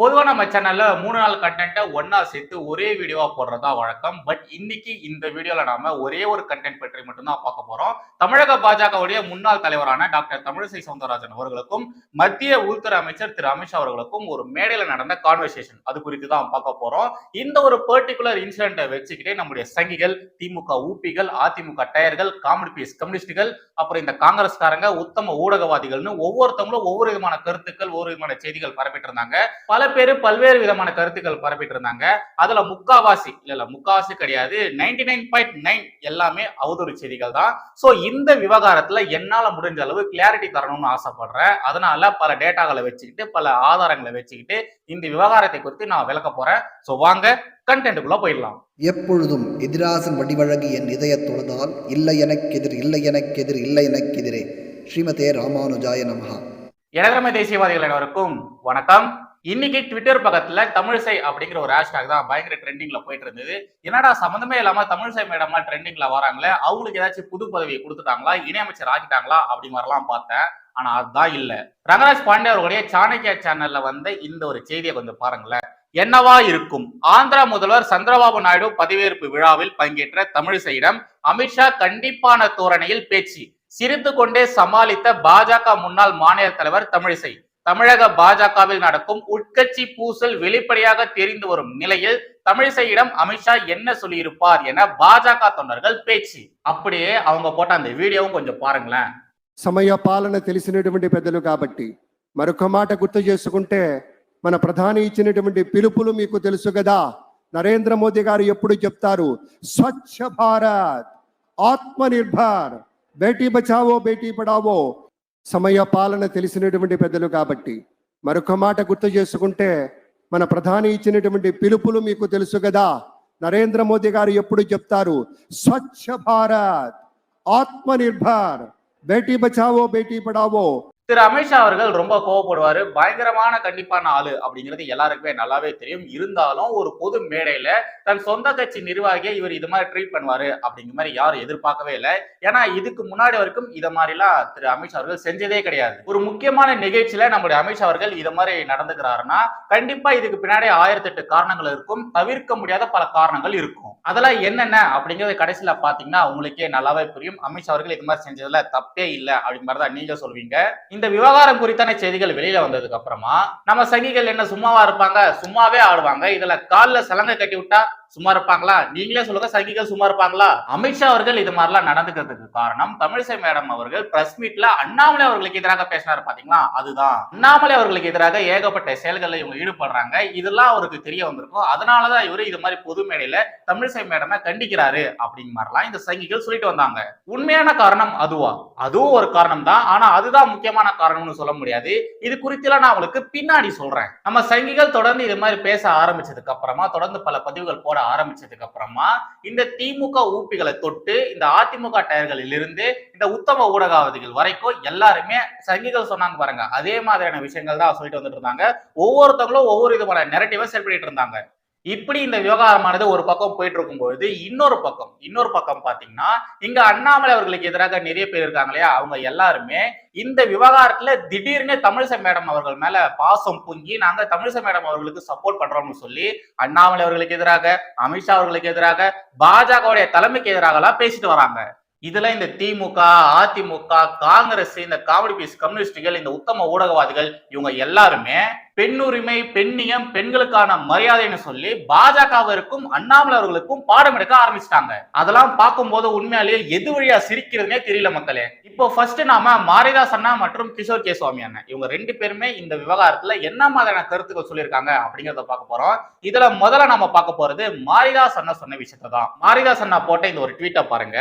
பொதுவாக நம்ம சேனல்ல மூணு நாள் கண்டென்ட்டை ஒன்றா சேர்த்து ஒரே வீடியோவா போடுறதா வழக்கம். பட் இன்னைக்கு இந்த வீடியோல நாம ஒரே ஒரு கண்டென்ட் பற்றி மட்டும்தான் பார்க்க போறோம். தமிழக பாஜகவுடைய முன்னாள் தலைவரான டாக்டர் தமிழிசை சவுந்தரராஜன் அவர்களுக்கும் மத்திய உள்துறை அமைச்சர் திரு அமித்ஷா அவர்களுக்கும் ஒரு மேடையில நடந்த கான்வர்சேஷன் அது குறித்து தான் பார்க்க போறோம். இந்த ஒரு பர்டிகுலர் இன்சிடென்ட்டை வச்சுக்கிட்டே நம்முடைய சங்கிகள் திமுக ஊப்பிகள் அதிமுக டயர்கள் காமெடி பீஸ் கம்யூனிஸ்டுகள் அப்புறம் இந்த காங்கிரஸ்காரங்க உத்தம ஊடகவாதிகள்னு ஒவ்வொருத்தவங்களும் ஒவ்வொரு விதமான கருத்துக்கள் ஒவ்வொரு விதமான செய்திகள் பரப்பிட்டு இருந்தாங்க. பல பேர் பல்வேறு விதமான கருத்துக்கள் பரப்பிட்டு இருந்தாங்க அதுல முக்காவாசி இல்ல இல்ல முக்காவாசி கிடையாது. நைன்டி நைன் பாயிண்ட் நைன் எல்லாமே அவதூறு செய்திகள் தான். சோ இந்த விவகாரத்துல என்னால முடிஞ்ச அளவு கிளாரிட்டி தரணும்னு ஆசைப்படுறேன். அதனால பல டேட்டாகளை வச்சுக்கிட்டு பல ஆதாரங்களை வச்சுக்கிட்டு இந்த விவகாரத்தை குறித்து நான் விளக்க போறேன். சோ வாங்க கண்டென்ட்டுக்குள்ள போயிடலாம். எப்பொழுதும் எதிராசன் வடிவழகு என் இதயத் தொழுதால் இல்லை எனக்கெதிர் இல்லை எனக்கெதிர் இல்லை எனக்கெதிரே ஸ்ரீமதே ராமானுஜாய நமஹா. இளகிழமை தேசியவாதிகள் அனைவருக்கும் வணக்கம். இன்னைக்கு ட்விட்டர் பக்கத்துல தமிழிசை அப்படிங்கிற ஒரு ஹேஷ்டாக் தான் பயங்கர ட்ரெண்டிங்ல போயிட்டு இருந்தது. என்னடா சம்மந்தமே இல்லாம தமிழிசை மேடம்லாம் ட்ரெண்டிங்ல வராங்களே அவங்களுக்கு ஏதாச்சும் புது பதவியை கொடுத்துட்டாங்களா இணையமைச்சர் ஆக்கிட்டாங்களா அப்படி மாதிரிலாம் பார்த்தேன். ஆனா அதுதான் இல்ல. ரங்கராஜ் பாண்டே அவர்களுடைய சாணக்கியா சேனல்ல வந்த இந்த ஒரு செய்தியை கொஞ்சம் பாருங்களேன். என்னவா இருக்கும்? ஆந்திரா முதல்வர் சந்திரபாபு நாயுடு பதவியேற்பு விழாவில் பங்கேற்ற தமிழிசையிடம் அமித்ஷா கண்டிப்பான தோரணையில் பேச்சு. சிரித்து கொண்டே சமாளித்த பாஜக முன்னாள் மாநில தலைவர் தமிழிசை. தமிழக பாஜகவில் நடக்கும் உட்கட்சி பூசல் வெளிப்படையாக தெரிந்து வரும் நிலையில் தமிழிசையிடம் அமித்ஷா என்ன சொல்லியிருப்பார் என பாஜக தொண்டர்கள் பேச்சு அப்படியே அவங்க போட்ட அந்த வீடியோவும் கொஞ்சம் பாருங்களேன் సమయ పాలన తెలిసినటువంటి పెద్దలు కాబట్టి మరొక మాట గుర్తు చేసుకుంటే మన ప్రధాని ఇచ్చినటువంటి పిలుపులు మీకు తెలుసు కదా నరేంద్ర మోదీ గారు ఎప్పుడు చెప్తారు స్వచ్ఛ భారత్ ఆత్మ నిర్భర్ బేటీ బచావో బేటీ పడావో సమయ పాలన తెలిసినటువంటి పెద్దలు కాబట్టి మరొక మాట గుర్తు చేసుకుంటే మన ప్రధాని ఇచ్చినటువంటి పిలుపులు మీకు తెలుసు కదా. నరేంద్ర మోదీ గారు ఎప్పుడు చెప్తారు స్వచ్ఛ భారత్ ఆత్మనిర్భర్ బేటీ బచావో బేటీ పడావో திரு அமித்ஷா அவர்கள் ரொம்ப கோவப்படுவாரு. பயங்கரமான கண்டிப்பான ஆளு அப்படிங்கிறது எல்லாருக்குமே நல்லாவே தெரியும். இருந்தாலும் ஒரு பொது மேடையில தன் சொந்த கட்சி நிர்வாகியை இவர் இது மாதிரி ட்ரீட் பண்ணுவாரு அப்படிங்கிற மாதிரி யாரும் எதிர்பார்க்கவே இல்லை. ஏன்னா இதுக்கு முன்னாடி வரைக்கும் இத மாதிரிலாம் திரு அமித்ஷா அவர்கள் செஞ்சதே கிடையாது. ஒரு முக்கியமான நிகழ்ச்சியில நம்முடைய அமித்ஷா அவர்கள் இதை மாதிரி நடந்துக்கிறாருன்னா கண்டிப்பா இதுக்கு பின்னாடி ஆயிரத்தி எட்டு காரணங்கள் இருக்கும். தவிர்க்க முடியாத பல காரணங்கள் இருக்கும். அதெல்லாம் என்னென்ன அப்படிங்கறது கடைசியில பாத்தீங்கன்னா உங்களுக்கே நல்லாவே புரியும். அமித்ஷா அவர்கள் இது மாதிரி செஞ்சதுல தப்பே இல்லை அப்படிங்கிற மாதிரிதான் நீங்க சொல்வீங்க. இந்த விவகாரம் குறித்தான செய்திகள் வெளியில வந்ததுக்கு அப்புறமா நம்ம சங்கிகள் என்ன சும்மாவா இருப்பாங்க? சும்மாவே ஆடுவாங்க. இதுல கால்ல சலங்கை கட்டி விட்டா சும்மா இருப்பாங்களா? நீங்களே சொல்லுங்க சங்கிகள் சும்மா இருப்பாங்களா? அமித்ஷா அவர்கள் இது மாதிரிலாம் நடந்துக்கிறதுக்கு காரணம் தமிழிசை மேடம் அவர்கள் பிரஸ் மீட்ல அண்ணாமலை அவர்களுக்கு எதிராக பேசினாரு பாத்தீங்களா? அதுதான். அண்ணாமலை அவர்களுக்கு எதிராக ஏகப்பட்ட செயல்களில் இவங்க ஈடுபடுறாங்க. இதெல்லாம் அவருக்கு தெரிய வந்திருக்கும். அதனாலதான் இவரு இது மாதிரி பொது மேடையில தமிழிசை மேடமை கண்டிக்கிறாரு அப்படிங்கிற மாதிரிலாம் இந்த சங்கிகள் சொல்லிட்டு வந்தாங்க. உண்மையான காரணம் அதுவா? அதுவும் ஒரு காரணம் தான். ஆனா அதுதான் முக்கியமான காரணம்னு சொல்ல முடியாது. இது குறித்துலாம் நான் உங்களுக்கு பின்னாடி சொல்றேன். நம்ம சங்கிகள் தொடர்ந்து இது மாதிரி பேச ஆரம்பிச்சதுக்கு அப்புறமா தொடர்ந்து பல பதிவுகள் போட ஆரம்பிச்சதுக்கு அப்புறமா இந்த திமுக ஊப்பிகளை தொட்டு இந்த அதிமுக டயர்களில் இருந்து இந்த உத்தம ஊடகவாதிகள் வரைக்கும் எல்லாருமே சங்கிகள் சொன்னாங்க பாருங்க. அதே மாதிரியான விஷயங்கள் தான் சொல்லிட்டு வந்துட்டு இருந்தாங்க. ஒவ்வொருத்தவங்களும் ஒவ்வொரு விதமான நெரட்டிவா செல் பண்ணிட்டு இருந்தாங்க. இப்படி இந்த விவகாரமானது ஒரு பக்கம் போயிட்டு இருக்கும்பொழுது இன்னொரு பக்கம் இன்னொரு பக்கம் பாத்தீங்கன்னா இங்க அண்ணாமலை அவர்களுக்கு எதிராக நிறைய பேர் இருக்காங்க இல்லையா? அவங்க எல்லாருமே இந்த விவகாரத்துல திடீர்னு தமிழிசை மேடம் அவர்கள் மேல பாசம் பொங்கி நாங்க தமிழிசை மேடம் அவர்களுக்கு சப்போர்ட் பண்றோம்னு சொல்லி அண்ணாமலை அவர்களுக்கு எதிராக அமித்ஷா அவர்களுக்கு எதிராக பாஜகவுடைய தலைமைக்கு எதிராக எல்லாம் பேசிட்டு வராங்க. இதுல இந்த திமுக அதிமுக காங்கிரஸ் இந்த காமெடி பீஸ் கம்யூனிஸ்டுகள் இந்த உத்தம ஊடகவாதிகள் இவங்க எல்லாருமே பெண்ணுரிமை பெண்ணியம் பெண்களுக்கான மரியாதைன்னு சொல்லி பாஜகவிற்கும் அண்ணாமலை அவர்களுக்கும் பாடம் எடுக்க ஆரம்பிச்சிட்டாங்க. அதெல்லாம் பார்க்கும்போது உண்மையாலேயே எது வழியா சிரிக்கிறதுனே தெரியல மக்களே. இப்போ ஃபர்ஸ்ட் நாம மாரிதாஸ் அண்ணா மற்றும் கிஷோர் கே சுவாமி அண்ணன். இவங்க ரெண்டு பேருமே இந்த விவகாரத்துல என்ன மாதிரியான கருத்துக்கள் சொல்லியிருக்காங்க அப்படிங்கறத பார்க்க போறோம். இதுல முதல்ல நம்ம பார்க்க போறது மாரிதாஸ் அண்ணா சொன்ன விஷயத்தை தான். மாரிதாஸ் அண்ணா போட்ட இந்த ஒரு ட்வீட்டை பாருங்க.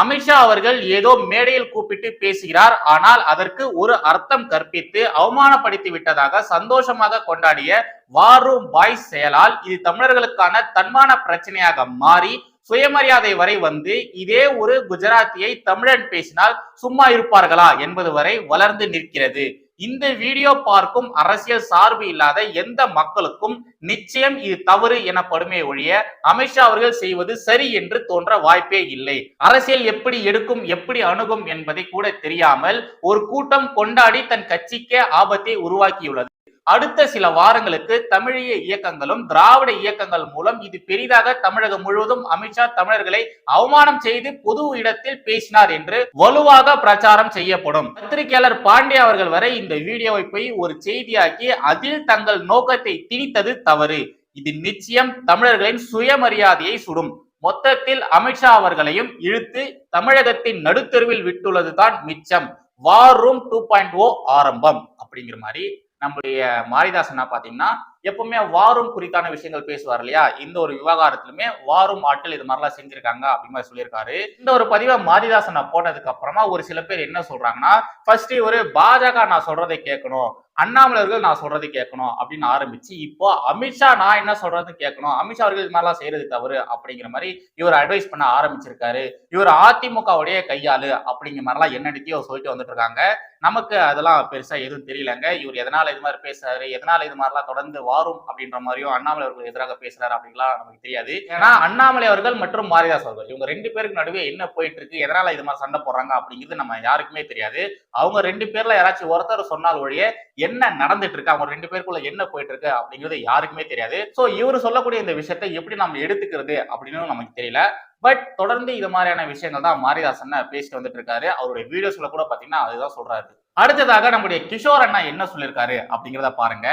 அமித்ஷா அவர்கள் ஏதோ மேடையில் கூப்பிட்டு பேசுகிறார் ஆனால் அதற்கு ஒரு அர்த்தம் கற்பித்து அவமானப்படுத்தி விட்டதாக சந்தோஷம் சந்தோஷமாக கொண்டாடிய வாரூம் பாய் செயலால் இது தமிழர்களுக்கான தன்மான பிரச்சனையாக மாறி சுயமரியாதை வரை வந்து இதே ஒரு குஜராத்தியை தமிழன் பேசினால் சும்மா இருப்பார்களா என்பது வரை வளர்ந்து நிற்கிறது. இந்த வீடியோ பார்க்கும் அரசியல் சார்பு இல்லாத எந்த மக்களுக்கும் நிச்சயம் இது தவறு எனப்படுமே ஒழிய அமித்ஷா அவர்கள் செய்வது சரி என்று தோன்ற வாய்ப்பே இல்லை. அரசியல் எப்படி எடுக்கும் எப்படி அணுகும் என்பதை கூட தெரியாமல் ஒரு கூட்டம் கொண்டாடி தன் கட்சிக்கே ஆபத்தை உருவாக்கியுள்ளது. அடுத்த சில வாரங்களுக்கு தமிழிய இயக்கங்களும் திராவிட இயக்கங்கள் மூலம் இது பெரிதாக தமிழகம் முழுவதும் அமித்ஷா தமிழர்களை அவமானம் செய்து பொது இடத்தில் பேசினார் என்று வலுவாக பிரச்சாரம் செய்யப்படும். பத்திரிகையாளர் பாண்டே அவர்கள் வரை இந்த வீடியோவை போய் ஒரு செய்தியாக்கி அதில் தங்கள் நோக்கத்தை திணித்தது தவறு. இது நிச்சயம் தமிழர்களின் சுயமரியாதையை சுடும். மொத்தத்தில் அமித்ஷா அவர்களையும் இழுத்து தமிழகத்தின் நடுத்தெருவில் விட்டுள்ளதுதான் மிச்சம். War room two point O ஆரம்பம். அப்படிங்கிற மாதிரி நம்முடைய மாரிதாசனா பாத்தீங்கன்னா எப்பவுமே வாரும் குறித்தான விஷயங்கள் பேசுவார் இல்லையா? இந்த ஒரு விவகாரத்திலுமே வாரும் ஆட்கள் இது மாதிரிலாம் செஞ்சிருக்காங்க அப்படி மாதிரி சொல்லியிருக்காரு. இந்த ஒரு பதிவை மாரிதாசனா போட்டதுக்கு அப்புறமா ஒரு சில பேர் என்ன சொல்றாங்கன்னா ஃபர்ஸ்ட் ஒரு பாஜக நான் சொல்றதை கேட்கணும். அண்ணாமலர்கள் நான் சொல்றது கேட்கணும் அப்படின்னு ஆரம்பிச்சு இப்போ அமித்ஷா நான் என்ன சொல்றது கேட்கணும்? அமித்ஷா அவர்கள் இது மாதிரிலாம் செய்யறது தவறு அப்படிங்கிற மாதிரி இவர் அட்வைஸ் பண்ண ஆரம்பிச்சிருக்காரு. இவர் அதிமுகவுடைய கையாளு அப்படிங்கிற மாதிரிலாம் என்னென்னத்தையோ சொல்லிட்டு வந்துட்டு இருக்காங்க நமக்கு அதெல்லாம் பெருசா எதுவும் தெரியலங்க. இவர் எதனால இது மாதிரி பேசுறாரு? எதனால இது மாதிரிலாம் தொடர்ந்து வாரும் அப்படின்ற மாதிரியும் அண்ணாமலை அவர்கள் எதிராக பேசுறாரு அப்படின்லாம் நமக்கு தெரியாது. ஏன்னா அண்ணாமலை அவர்கள் மற்றும் மாரிதாஸ் அவர்கள் இவங்க ரெண்டு பேருக்கு நடுவே என்ன போயிட்டு இருக்கு எதனால இது மாதிரி சண்டை போடுறாங்க அப்படிங்கிறது நம்ம யாருக்குமே தெரியாது. அவங்க ரெண்டு பேர்ல யாராச்சும் ஒருத்தர் சொன்னால் ஒழிய என்ன நடந்துட்டு இருக்கு அவங்க ரெண்டு பேருக்குள்ள என்ன போயிட்டு இருக்கு அப்படிங்கிறது யாருக்குமே தெரியாது. சோ இவர் சொல்லக்கூடிய இந்த விஷயத்தை எப்படி நம்ம எடுத்துக்கிறது அப்படின்னு நமக்கு தெரியல. பட் தொடர்ந்து இது மாதிரியான விஷயங்கள் தான் மாரிதாசன் பேசிட்டு வந்துட்டு இருக்காரு. அவருடைய வீடியோஸ்ல கூட பாத்தீங்கன்னா அதுதான் சொல்றாரு. அடுத்ததாக நம்முடைய கிஷோர் அண்ணா என்ன சொல்லியிருக்காரு அப்படிங்கிறத பாருங்க.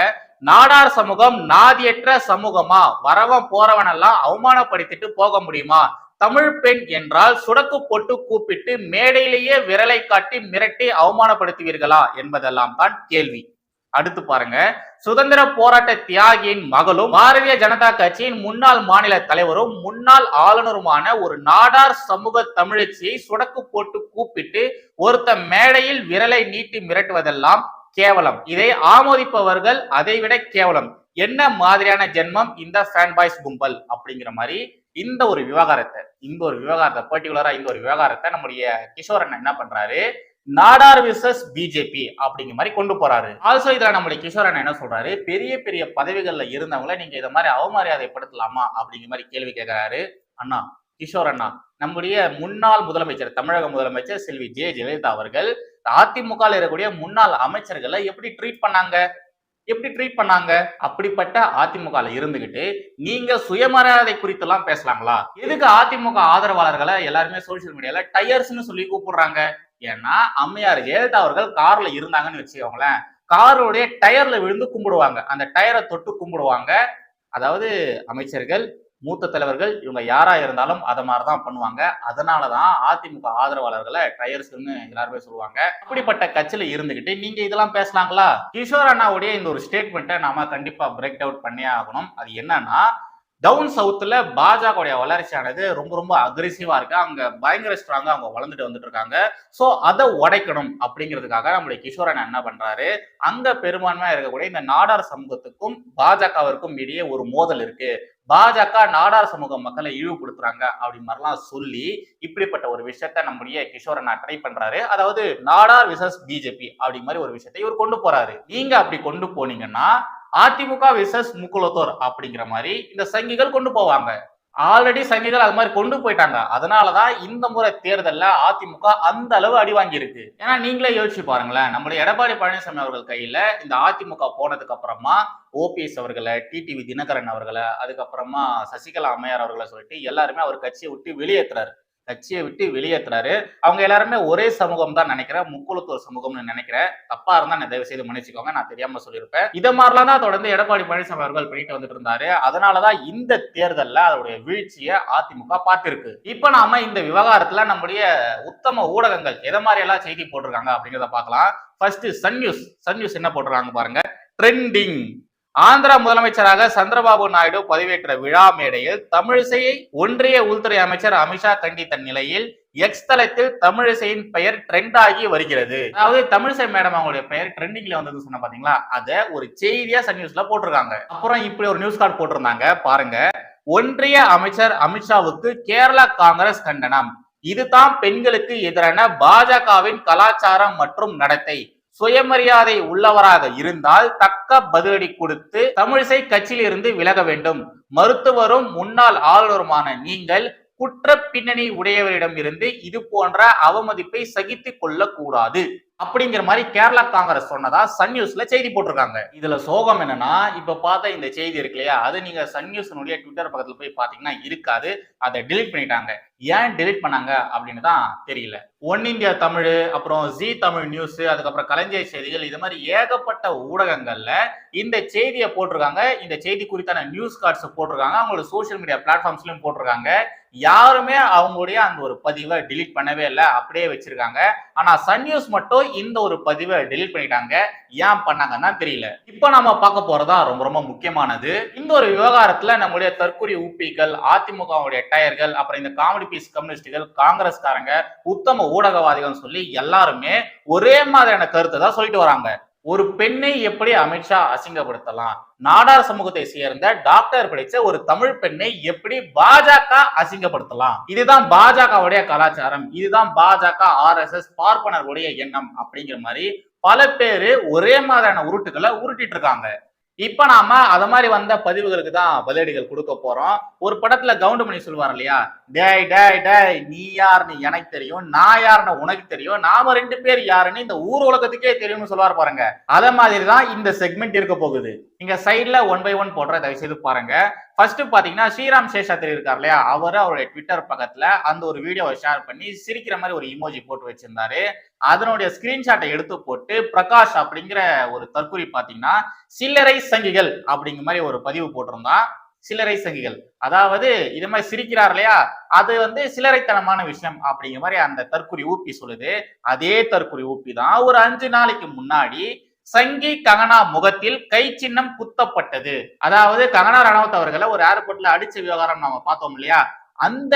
நாடார் சமூகம் நாதியற்ற சமூகமா? வரவன் போறவன் எல்லாம் அவமானப்படுத்திட்டு போக முடியுமா? தமிழ் பெண் என்றால் சுடக்கு போட்டு கூப்பிட்டு மேடையிலேயே விரலை காட்டி மிரட்டி அவமானப்படுத்துவீர்களா? என்பதெல்லாம் தான் கேள்வி. அடுத்து பாருங்க. சுதந்திர போராட்ட தியாகியின் மகளும் பாரதிய ஜனதா கட்சியின் முன்னாள் மாநில தலைவரும் முன்னாள் ஆளுநருமான ஒரு நாடார் சமூக தமிழச்சியை சுடக்கு போட்டு கூப்பிட்டு ஒருத்த மேடையில் விரலை நீட்டி மிரட்டுவதெல்லாம் கேவலம். இதை ஆமோதிப்பவர்கள் அதைவிட கேவலம். என்ன மாதிரியான ஜென்மம் இந்த ஃபேன் பாய்ஸ் கும்பல் அப்படிங்கிற மாதிரி இந்த ஒரு விவகாரத்தை இந்த ஒரு விவகாரத்தை பர்டிகுலரா இந்த ஒரு விவகாரத்தை நம்முடைய கிஷோரன் என்ன பண்றாரு? நாடார் விசஸ் பிஜேபி அப்படிங்கிற மாதிரி கொண்டு போறாரு. ஆல்சோ இதுல நம்முடைய கிஷோரன் என்ன சொல்றாரு? பெரிய பெரிய பதவிகள்ல இருந்தவங்கள நீங்க இதை மாதிரி அவமரியாதைப்படுத்தலாமா அப்படிங்கிற மாதிரி கேள்வி கேட்கிறாரு அண்ணா கிஷோர் அண்ணா. நம்முடைய முன்னாள் முதலமைச்சர் தமிழக முதலமைச்சர் செல்வி ஜெய ஜெயலலிதா அவர்கள் அதிமுக இருக்கக்கூடிய முன்னாள் அமைச்சர்களை எப்படி ட்ரீட் பண்ணாங்க? எப்படி ட்ரீட் பண்ணாங்க? அப்படிப்பட்ட அதிமுக இருந்துகிட்டு நீங்க சுயமரியாதை குறித்து எல்லாம் பேசலாங்களா? எதுக்கு அதிமுக ஆதரவாளர்களை எல்லாருமே சோசியல் மீடியால டயர்ஸ்னு சொல்லி கூப்பிடுறாங்க? ஏன்னா அம்மையார் ஜெயலலிதா அவர்கள் கார்ல இருந்தாங்கன்னு வச்சுக்கோங்களேன். காருடைய டயர்ல விழுந்து கும்பிடுவாங்க. அந்த டயரை தொட்டு கும்பிடுவாங்க. அதாவது அமைச்சர்கள் மூத்த தலைவர்கள் இவங்க யாரா இருந்தாலும் அதை மாதிரிதான் பண்ணுவாங்க. அதனாலதான் அதிமுக ஆதரவாளர்களை டயர்ஸ்னு எல்லாருமே சொல்லுவாங்க. அப்படிப்பட்ட கட்சியில இருந்துகிட்டு நீங்க இதெல்லாம் பேசலாங்களா? கிஷோர் அண்ணாவுடைய இந்த ஒரு ஸ்டேட்மெண்ட்டை நாம கண்டிப்பா பிரேக் அவுட் பண்ணியே ஆகணும். அது என்னன்னா டவுன் சவுத்தில் பாஜகவுடைய வளர்ச்சியானது ரொம்ப ரொம்ப அக்ரெசிவாக இருக்குது அங்கே பயங்கர ஸ்ட்ராங்காக அவங்க வளர்ந்துட்டு வந்துட்டு இருக்காங்க. ஸோ அதை உடைக்கணும் அப்படிங்கிறதுக்காக நம்முடைய கிஷோரன் என்ன பண்ணுறாரு அங்கே பெரும்பான்மையாக இருக்கக்கூடிய இந்த நாடார் சமூகத்துக்கும் பாஜகவிற்கும் இடையே ஒரு மோதல் இருக்குது பாஜக நாடார் சமூக மக்களை இழிவுபடுத்துறாங்க அப்படி மாதிரிலாம் சொல்லி இப்படிப்பட்ட ஒரு விஷயத்த நம்முடைய கிஷோரன் ட்ரை பண்றாரு. அதாவது நாடார் விசஸ் பிஜேபி அப்படி மாதிரி ஒரு விஷயத்தை இவர் கொண்டு போறாரு. நீங்க அப்படி கொண்டு போனீங்கன்னா அதிமுக விசஸ் முக்குலத்தோர் அப்படிங்கிற மாதிரி இந்த சங்கிகள் கொண்டு போவாங்க. ஆல்ரெடி சங்கிகள் அது மாதிரி கொண்டு போயிட்டாங்க. அதனாலதான் இந்த முறை தேர்தலில் அதிமுக அந்த அளவு அடி வாங்கியிருக்கு. ஏன்னா நீங்களே யோசிச்சு பாருங்களேன். நம்மளுடைய எடப்பாடி பழனிசாமி அவர்கள் கையில இந்த அதிமுக போனதுக்கு அப்புறமா ஓபிஎஸ் அவர்களை டிடிவி தினகரன் அவர்களை அதுக்கப்புறமா சசிகலா அம்மையார் அவர்களை சொல்லிட்டு எல்லாருமே அவர் கட்சியை விட்டு வெளியேற்றுறாரு கட்சியை விட்டு வெளியேற்றுறாரு அவங்க எல்லாருமே ஒரே சமூகம் தான் நினைக்கிறேன். முக்குளத்தூர் சமூகம்னு நினைக்கிறேன். தப்பா இருந்தா நான் தயவு செய்து மன்னிச்சுக்கோங்க. நான் தெரியாம சொல்லியிருப்பேன். இதை மாதிரிலாம் தான் தொடர்ந்து எடப்பாடி பழனிசாமி அவர்கள் பண்ணிட்டு வந்துட்டு இருந்தாரு. அதனாலதான் இந்த தேர்தல்ல அதோடைய வீழ்ச்சியை அதிமுக பார்த்திருக்கு. இப்ப நாம இந்த விவகாரத்துல நம்முடைய உத்தம ஊடகங்கள் எதை மாதிரி எல்லாம் செய்தி போட்டிருக்காங்க அப்படிங்கிறத பார்க்கலாம். First Sun News Sun News என்ன போட்டிருக்காங்க பாருங்க. ட்ரெண்டிங் ஆந்திரா முதலமைச்சராக சந்திரபாபு நாயுடு பதவியேற்ற விழா மேடையில் தமிழிசையை ஒன்றிய உள்துறை அமைச்சர் அமித்ஷா கண்டித்த நிலையில் எக்ஸ் தளத்தில் தமிழிசையின் பெயர் ட்ரெண்ட் ஆகி வருகிறது. அதாவது தமிழிசை மேடம் அவங்களுடைய பெயர் ட்ரெண்டிங்ல வந்தது சொன்ன பாத்தீங்களா? அதை ஒரு செய்தியா சன் நியூஸ்ல போட்டிருக்காங்க. அப்புறம் இப்படி ஒரு நியூஸ் கார்டு போட்டிருந்தாங்க. பாருங்க. ஒன்றிய அமைச்சர் அமித்ஷாவுக்கு கேரளா காங்கிரஸ் கண்டனம். இதுதான் பெண்களுக்கு எதிரான பாஜகவின் கலாச்சாரம் மற்றும் நடத்தை. சுயமரியாதை உள்ளவராக இருந்தால் தக்க பதிலடி கொடுத்து தமிழிசை கட்சியிலிருந்து விலக வேண்டும். மருத்துவரும் முன்னாள் ஆளுநருமான நீங்கள் குற்ற பின்னணி உடையவரிடம் இருந்து இது போன்ற அவமதிப்பை சகித்துக் கொள்ளக்கூடாது. அப்படிங்கிற மாதிரி கேரளா காங்கிரஸ் சொன்னதா சன் நியூஸ்ல செய்தி போட்டிருக்காங்க. இதுல சோகம் என்னன்னா இப்ப பார்த்த இந்த செய்தி இருக்கு இல்லையா? அது நீங்க சன் நியூஸ்னுடைய ட்விட்டர் பக்கத்துல போய் பாத்தீங்கன்னா இருக்காது. அதை டிலீட் பண்ணிட்டாங்க. ஏன் டிலீட் பண்ணாங்க அப்படின்னு தான் தெரியல. ஒன் இந்தியா தமிழ் அப்புறம் ஜி தமிழ் நியூஸ் அதுக்கப்புறம் கலைஞர் செய்திகள் இது மாதிரி ஏகப்பட்ட ஊடகங்கள்ல இந்த செய்தியை போட்டிருக்காங்க. இந்த செய்தி குறித்தான நியூஸ் கார்ட்ஸ் போட்டிருக்காங்க. அவங்களோட சோஷியல் மீடியா பிளாட்ஃபார்ம்ஸ்லயும் போட்டிருக்காங்க. யாருமே அவங்களுடைய அந்த ஒரு பதிவை டிலீட் பண்ணவே இல்லை. அப்படியே வச்சிருக்காங்க. ஆனா சன் நியூஸ் மட்டும் இந்த ஒரு பதிவை டெலிட் பண்ணிட்டாங்க. ஏன் பண்ணாங்கன்னா தெரியல. இப்போ நாம பார்க்க போறதா ரொம்ப ரொம்ப முக்கியமானது. இந்த ஒரு விவகாரத்துல நம்முடைய தற்கொலை ஊப்பிகள் அதிமுகவுடைய டயர்கள் அப்புறம் இந்த காமெடி பீஸ் கம்யூனிஸ்டுகள் காங்கிரஸ்காரங்க உத்தம ஊடகவாதிகள் சொல்லி எல்லாருமே ஒரே மாதிரியான கருத்தை தான் சொல்லிட்டு வராங்க. ஒரு பெண்ணை எப்படி அமித்ஷா அசிங்கப்படுத்தலாம்? நாடார் சமூகத்தை சேர்ந்த டாக்டர் படித்த ஒரு தமிழ் பெண்ணை எப்படி பாஜக அசிங்கப்படுத்தலாம்? இதுதான் பாஜகவுடைய கலாச்சாரம். இதுதான் பாஜக ஆர்எஸ்எஸ் பார்ப்பனர்களுடைய எண்ணம் அப்படிங்கிற மாதிரி பல பேரு ஒரே மாதிரியான உருட்டுகளை உருட்டிட்டு இருக்காங்க. இப்ப நாம அத மாதிரி வந்த பதிவுகளுக்கு தான் பதிலடிகள் கொடுக்க போறோம். ஒரு படத்துல கவுண்டமணி சொல்லுவார் இல்லையா? டேய் டேய் டேய் நீ யாருன்னு எனக்கு தெரியும் நான் யாருன்னு உனக்கு தெரியும் நாம ரெண்டு பேர் யாருன்னு இந்த ஊர் உலகத்துக்கே தெரியும்னு சொல்லுவார் பாருங்க. அத மாதிரி தான் இந்த செக்மெண்ட் இருக்க போகுது. இங்க சைட்ல ஒன் பை ஒன் போடுற தயவு செய்து பாருங்க. ஃபர்ஸ்ட் பாத்தீங்கன்னா ஸ்ரீராம் சேஷாத்திரி இருக்கார் இல்லையா? அவர் அவருடைய ட்விட்டர் பக்கத்துல அந்த ஒரு வீடியோவை ஷேர் பண்ணி சிரிக்கிற மாதிரி ஒரு இமோஜி போட்டு வச்சிருந்தாரு. அதனுடைய ஸ்கிரீன்ஷாட்டை எடுத்து போட்டு பிரகாஷ் அப்படிங்கிற ஒரு தற்கொலை பாத்தீங்கன்னா சில்லறை சங்கிகள் அப்படிங்கிற மாதிரி ஒரு பதிவு போட்டிருந்தான். சில்லறை சங்கிகள். அதாவது இது மாதிரி சிரிக்கிறார் இல்லையா? அது வந்து சில்லறைத்தனமான விஷயம் அப்படிங்கிற மாதிரி அந்த தற்கொலை ஊப்பி சொல்லுது. அதே தற்கொலை ஊப்பி தான் ஒரு அஞ்சு நாளைக்கு முன்னாடி சங்கி கங்கனா முகத்தில் கை சின்னம் குத்தப்பட்டது. அதாவது கங்கனா ரணவத் அவர்களை ஒரு ஏர்போர்ட்ல அடிச்ச விவகாரம் நாம பார்த்தோம் இல்லையா? அந்த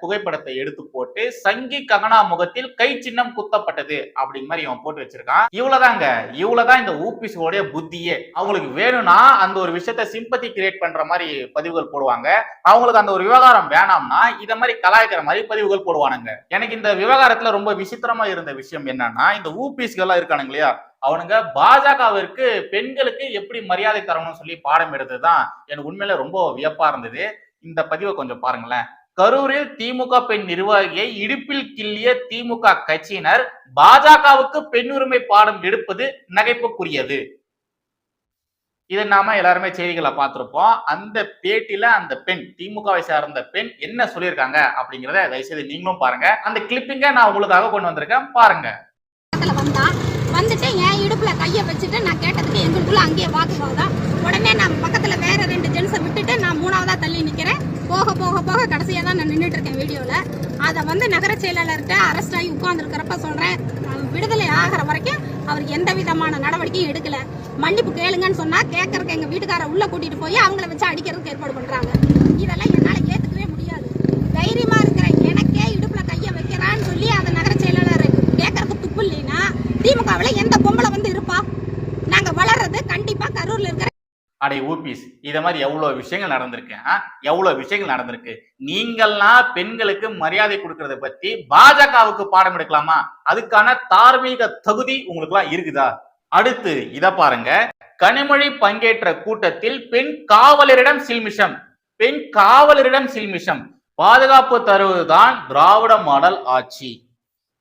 புகைப்படத்தை எடுத்து போட்டு சங்கி கங்கனா முகத்தில் கை சின்னம் குத்தப்பட்டது அப்படிங்கிற மாதிரி இவன் போட்டு வச்சிருக்கான். இவ்வளவுதாங்க. இவ்வளவுதான் இந்த ஊபிஸோடைய புத்தியே. அவங்களுக்கு வேணும்னா அந்த ஒரு விஷயத்த சிம்பத்தி கிரியேட் பண்ற மாதிரி பதிவுகள் போடுவாங்க. அவங்களுக்கு அந்த ஒரு விவகாரம் வேணாம்னா இத மாதிரி கலாய்க்கிற மாதிரி பதிவுகள் போடுவானுங்க. எனக்கு இந்த விவகாரத்துல ரொம்ப விசித்திரமா இருந்த விஷயம் என்னன்னா இந்த ஊபிஸ்கள் எல்லாம் இருக்கானுங்க இல்லையா? அவனுங்க பாஜகவிற்கு பெண்களுக்கு எப்படி மரியாதை தரணும்னு சொல்லி பாடம் எடுத்ததுதான் எனக்கு உண்மையில ரொம்ப வியப்பா இருந்தது. இந்த பதிவை கொஞ்சம் பாருங்களேன். கரூரில் திமுக பெண் நிர்வாகியை இடுப்பில் கிள்ளிய திமுக கட்சியினர் பாஜகவுக்கு பெண்ணுரிமை பாடம் எடுப்பது நகைப்புக்குரியது. இதை நாம எல்லாருமே செய்திகளை பார்த்திருப்போம். அந்த பேட்டில அந்த பெண் திமுகவை சார்ந்த பெண் என்ன சொல்லியிருக்காங்க அப்படிங்கிறத தயவுசெய்து நீங்களும் பாருங்க. அந்த கிளிப்பிங்க நான் உங்களுக்காக கொண்டு வந்திருக்கேன். பாருங்க. வந்துட்டு பையன் கையை வச்சுட்டு நான் கேட்டதுக்கு எங்களுக்குள்ள அங்கேயே வாக்கு போகுதா உடனே நான் பக்கத்துல வேற ரெண்டு ஜென்ஸை விட்டுட்டு நான் மூணாவதா தள்ளி நிக்கிறேன். போக போக போக கடைசியா தான் நான் நின்றுட்டு இருக்கேன் வீடியோல. அதை வந்து நகர செயலாளர்கிட்ட அரெஸ்ட் ஆகி உட்காந்துருக்கிறப்ப சொல்றேன். விடுதலை ஆகிற வரைக்கும் அவர் எந்த விதமான நடவடிக்கையும் எடுக்கல. மன்னிப்பு கேளுங்கன்னு சொன்னா கேட்கறதுக்கு எங்க வீட்டுக்கார உள்ள கூட்டிட்டு போய் அவங்கள வச்சு அடிக்கிறதுக்கு ஏற்பாடு பண்றாங்க. இதெல்லாம் என்னால ஏத்துக்கவே முடியாது. தைரியமா இருக்கிற எனக்கே இடுப்புல கையை வைக்கிறான்னு சொல்லி அதை நகர செயலாளர் கேட்கறதுக்கு துப்பு இல்லைன்னா திமுகவில் எந்த பொம்பளை வந்து இருப்பா? நாங்க வளர்றது கண்டிப்பா கரூர்ல இருக்கிற அடே ஊபிஸ் இத மாதிரி எவ்வளவு விஷயங்கள் நடந்திருக்கு ஆ? எவ்வளவு விஷயங்கள் நடந்திருக்கு? நீங்கள்லாம் பெண்களுக்கு மரியாதை கொடுக்கறத பத்தி பாஜகவுக்கு பாடம் எடுக்கலாமா? அதுக்கான தார்மீக தகுதி உங்களுக்கு எல்லாம் இருக்குதா? அடுத்து இத பாருங்க. கனிமொழி பங்கேற்ற கூட்டத்தில் பெண் காவலரிடம் சில்மிஷம் பெண் காவலரிடம் சில்மிஷம். பாதுகாப்பு தருவதுதான் திராவிட மாடல் ஆட்சி.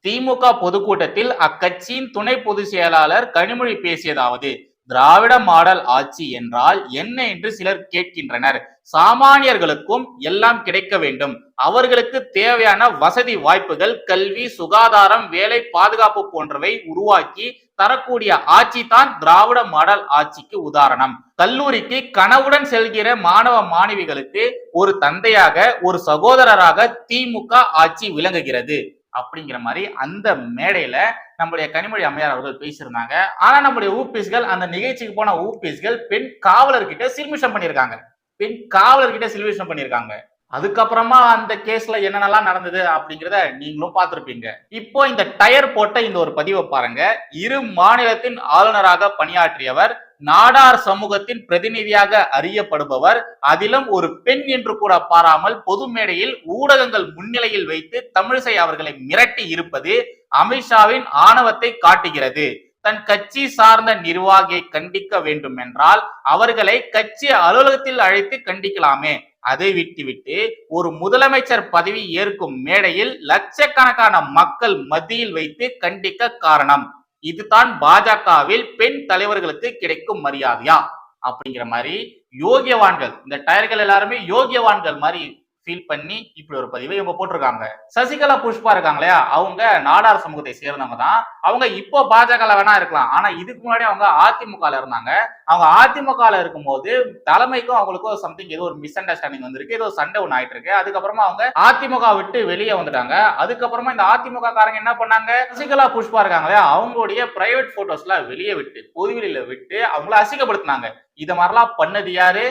திமுக பொதுக்கூட்டத்தில் அக்கட்சியின் துணை பொதுச் செயலாளர் கனிமொழி பேசியதாவது திராவிட மாடல் ஆட்சி என்றால் என்ன என்று சிலர் கேட்கின்றனர். சாமானியர்களுக்கும் எல்லாம் கிடைக்க வேண்டும். அவர்களுக்கு தேவையான வசதி வாய்ப்புகள் கல்வி சுகாதாரம் வேலை பாதுகாப்பு போன்றவை உருவாக்கி தரக்கூடிய ஆட்சி தான் திராவிட மாடல் ஆட்சிக்கு உதாரணம். கல்லூரிக்கு கனவுடன் செல்கிற மாணவ மாணவிகளுக்கு ஒரு தந்தையாக ஒரு சகோதரராக திமுக ஆட்சி விளங்குகிறது. அப்படிங்கிற மாதிரி அந்த மேடையில நம்முடைய கனிமொழி அம்மையார் அவர்கள் பேசியிருந்தாங்க. ஆனா நம்முடைய ஊபிஸ்கள் அந்த நிகழ்ச்சிக்கு போன ஊபிஸ்கள் பெண் காவலர்கிட்ட சில்மிஷம் பண்ணியிருக்காங்க. பெண் காவலர்கிட்ட சில்மிஷம் பண்ணியிருக்காங்க. அதுக்கப்புறமா அந்த கேஸ்ல என்னென்னலாம் நடந்தது அப்படிங்கிறத நீங்களும் பார்த்துருப்பீங்க. இப்போ இந்த டயர் போட்ட இந்த ஒரு பதிவை பாருங்க. இரு மாநிலத்தின் ஆளுநராக பணியாற்றியவர் நாடார் சமூகத்தின் பிரதிநிதியாக அறியப்படுபவர். அதிலும் ஒரு பெண் என்று கூட பாராமல் பொது மேடையில் ஊடகங்கள் முன்னிலையில் வைத்து தமிழிசை அவர்களை மிரட்டி இருப்பது அமித்ஷாவின் ஆணவத்தை காட்டுகிறது. தன் கட்சி சார்ந்த நிர்வாகியை கண்டிக்க வேண்டும் என்றால் அவர்களை கட்சி அலுவலகத்தில் அழைத்து கண்டிக்கலாமே. அதை விட்டுவிட்டு ஒரு முதலமைச்சர் பதவி ஏற்கும் மேடையில் லட்சக்கணக்கான மக்கள் மத்தியில் வைத்து கண்டிக்க காரணம். இதுதான் பாஜகவில் பெண் தலைவர்களுக்கு கிடைக்கும் மரியாதையா? அப்படிங்கிற மாதிரி யோகியவான்கள் இந்த டயர்கள் எல்லாருமே யோகியவான்கள் மாதிரி ஃபீல் பண்ணி இப்படி ஒரு பதிவை இவங்க போட்டிருக்காங்க. சசிகலா புஷ்பா இருக்காங்க இல்லையா அவங்க நாடார் சமூகத்தை சேர்ந்தவங்க தான். அவங்க இப்போ பாஜக வேணா இருக்கலாம். ஆனா இதுக்கு முன்னாடி அவங்க அதிமுக இருந்தாங்க. அவங்க அதிமுக இருக்கும்போது தலைமைக்கும் அவங்களுக்கும் சம்திங் ஏதோ ஒரு மிஸ் அண்டர்ஸ்டாண்டிங் வந்திருக்கு. ஏதோ சண்டை ஒன்று ஆயிட்டு இருக்கு அதுக்கப்புறமா அவங்க அதிமுக விட்டு வெளியே வந்துட்டாங்க. அதுக்கப்புறமா இந்த அதிமுக காரங்க என்ன பண்ணாங்க? சசிகலா புஷ்பா இருக்காங்க இல்லையா அவங்களுடைய பிரைவேட் போட்டோஸ்லாம் வெளியே விட்டு பொதுவெளியில விட்டு அவங்கள அசிங்கப்படுத்தினாங்க. இதை மாதிரிலாம் பண்ணது யாரு?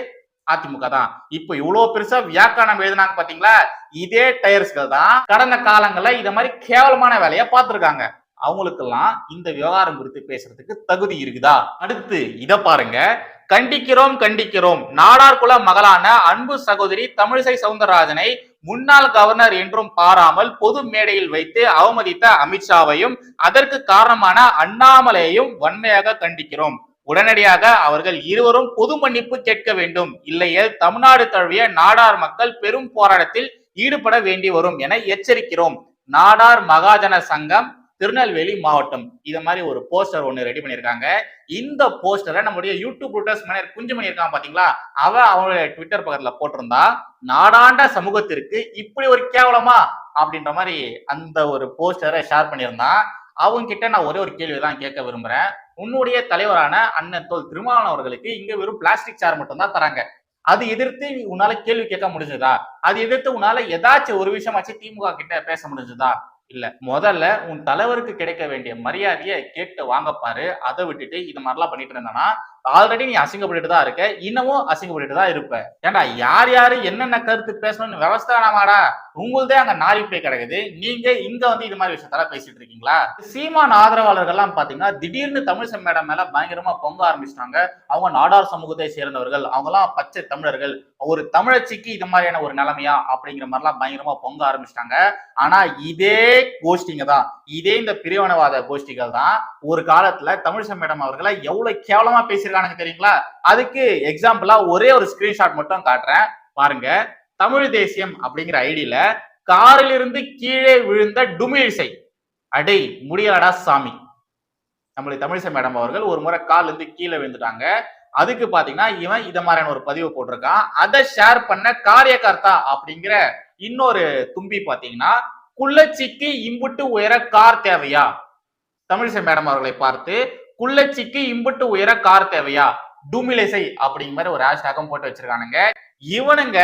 அதிமுக தான். இப்போ இவ்வளவு பெருசா வியாக்கானம் எழுதினாங்க பாத்தீங்களா? இதே டயர்ஸ்கள் தான் கடந்த காலங்கள்ல இத மாதிரி கேவலமான வேலையை பார்த்திருக்காங்க. அவங்களுக்கெல்லாம் இந்த விவகாரம் குறித்து பேசுறதுக்கு தகுதி இருக்குதா? அடுத்து இத பாருங்க. கண்டிக்கிறோம் கண்டிக்கிறோம். நாடார்குல மகளான அன்பு சகோதரி தமிழிசை சவுந்தரராஜனை முன்னாள் கவர்னர் என்றும் பாராமல் பொது மேடையில் வைத்து அவமதித்த அமித்ஷாவையும் அதற்கு காரணமான அண்ணாமலையையும் வன்மையாக கண்டிக்கிறோம். உடனடியாக அவர்கள் இருவரும் பொது மன்னிப்பு கேட்க வேண்டும். இல்லையேல் தமிழ்நாடு தழுவிய நாடார் மக்கள் பெரும் போராட்டத்தில் ஈடுபட வேண்டி வரும் என எச்சரிக்கிறோம். நாடார் மகாஜன சங்கம் திருநெல்வேலி மாவட்டம். இது மாதிரி ஒரு போஸ்டர் ஒன்று ரெடி பண்ணியிருக்காங்க. இந்த போஸ்டரை நம்முடைய யூடியூப் ரூட்டர்ஸ் மணியர் குஞ்சுமணி இருக்கான் பாத்தீங்களா? அவ அவங்களுடைய ட்விட்டர் பக்கத்துல போட்டிருந்தா நாடாண்ட சமூகத்திற்கு இப்படி ஒரு கேவலமா? அப்படின்ற மாதிரி அந்த ஒரு போஸ்டரை ஷேர் பண்ணியிருந்தான். அவங்க கிட்ட நான் ஒரே ஒரு கேள்வி தான் கேட்க விரும்புறேன். உன்னுடைய தலைவரான அண்ணன் தோல் திருமாவளவன் அவர்களுக்கு இங்க வெறும் பிளாஸ்டிக் சேர் மட்டும் தான் தராங்க. அது எதிர்த்து உன்னால கேள்வி கேட்க முடிஞ்சதா? அது எதிர்த்து உன்னால ஏதாச்சும் ஒரு விஷயமாச்சு திமுக கிட்ட பேச முடிஞ்சதா? இல்ல. முதல்ல உன் தலைவருக்கு கிடைக்க வேண்டிய மரியாதையை கேட்டு வாங்கப்பாரு அதை விட்டுட்டு இது மாதிரிலாம் பண்ணிட்டு இருந்தேன்னா ஆல்ரெடி நீ அசிங்கப்பட்டுட்டு தான் இருக்க. இன்னமும் அசிங்கப்பட்டுட்டு தான் இருப்ப. ஏன்டா யார் யாரு என்னென்ன கருத்து பேசணும்னு விவசாயமாடா? உங்களுதே அங்க நாரி போய் கிடக்குது. நீங்க இங்க வந்து இது மாதிரி விஷயத்தெல்லாம் பேசிட்டு இருக்கீங்களா? சீமான் ஆதரவாளர்கள்லாம் பாத்தீங்கன்னா திடீர்னு தமிழிசை மேடம் மேல பயங்கரமா பொங்க ஆரம்பிச்சிட்டாங்க. அவங்க நாடார் சமூகத்தை சேர்ந்தவர்கள் அவங்கலாம் பச்சை தமிழர்கள். ஒரு தமிழச்சிக்கு இது மாதிரியான ஒரு நிலைமையா அப்படிங்கிற மாதிரிலாம் பயங்கரமா பொங்க ஆரம்பிச்சிட்டாங்க. ஆனா இதே கோஷ்டிங்க தான். இதே இந்த பிரிவினவாத கோஷ்டிகள் தான் ஒரு காலத்துல தமிழிசை மேடம் அவர்களை எவ்வளவு கேவலமா பேசியிருக்கானுங்க தெரியுங்களா? அதுக்கு எக்ஸாம்பிளா ஒரே ஒரு ஸ்கிரீன்ஷாட் மட்டும் காட்டுறேன். பாருங்க. தமிழ் தேசியம் அப்படிங்கிற ஐடியில காரிலிருந்து கீழே விழுந்த டுமிழிசை. அடை முடியலடா சாமி. நம்மளுடைய தமிழிசை மேடம் அவர்கள் ஒரு முறை கால் இருந்து கீழே விழுந்துட்டாங்க. அதுக்கு பாத்தீங்கன்னா இவன் இத மாதிரியான ஒரு பதிவு போட்டிருக்கான். அதை ஷேர் பண்ண காரியகர்த்தா அப்படிங்கிற இன்னொரு தும்பி பாத்தீங்கன்னா குள்ளச்சிக்கு இம்புட்டு உயர கார் தேவையா? தமிழிசை மேடம் அவர்களை பார்த்து குள்ளச்சிக்கு இம்புட்டு உயர கார் தேவையா? டூமிலிசை அப்படிங்கிற மாதிரி ஒரு ஹேஷ்டாகும் போட்டு வச்சிருக்கானுங்க. இவனுங்க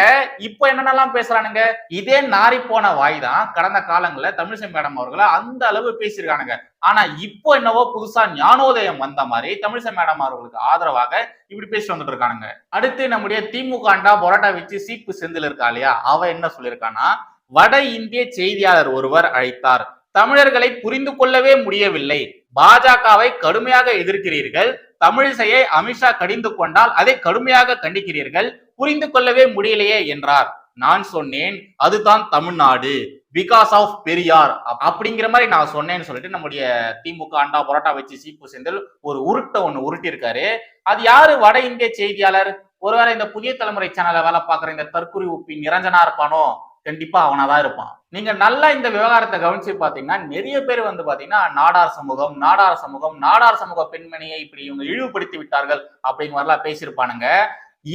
இப்ப என்னென்னலாம் பேசுறானுங்க? இதே நாரி போன வாய் தான் கடந்த காலங்கள்ல தமிழிசை மேடம் அவர்களை அந்த அளவு பேசியிருக்கானுங்க. ஆனா இப்போ என்னவோ புதுசா ஞானோதயம் வந்த மாதிரி தமிழிசை மேடம் அவர்களுக்கு ஆதரவாக இப்படி பேசி வந்துட்டு இருக்கானுங்க. அடுத்து நம்முடைய திமுக அண்டா பொரோட்டா வச்சு சீப்பு செந்தில் இருக்கா இல்லையா? அவ என்ன சொல்லியிருக்கானா வட இந்திய செய்தியாளர் ஒருவர் அழைத்தார். தமிழர்களை புரிந்து கொள்ளவே முடியவில்லை. பாஜகவை கடுமையாக எதிர்க்கிறீர்கள். தமிழிசையை அமித்ஷா கடிந்து கொண்டால் அதை கடுமையாக கண்டிக்கிறீர்கள். புரிந்து கொள்ளவே முடியலையே என்றார். நான் சொன்னேன் அதுதான் தமிழ்நாடு. Because of Periyar. அப்படிங்கிற மாதிரி நான் சொன்னேன்னு சொல்லிட்டு நம்முடைய திமுக அண்டா பரோட்டா வச்சு சீப்பு செந்தில் ஒரு உருட்டை ஒண்ணு உருட்டி இருக்காரு அது யாரு? வட இந்திய செய்தியாளர். ஒருவேளை இந்த புதிய தலைமுறை சேனல்ல வேலை பார்க்குற இந்த தற்குறி உப்பி நிரஞ்சனா இருப்பானோ? கண்டிப்பா அவனாதான் இருப்பான். நீங்க நல்லா இந்த விவகாரத்தை கவனிச்சு பாத்தீங்கன்னா நிறைய பேர் வந்து பாத்தீங்கன்னா நாடார் சமூகம் நாடார் சமூகம் நாடார் சமூக பெண்மணியை இப்படி இவங்க இழிவுபடுத்தி விட்டார்கள் அப்படிங்கிற மாதிரிலாம் பேசியிருப்பானுங்க.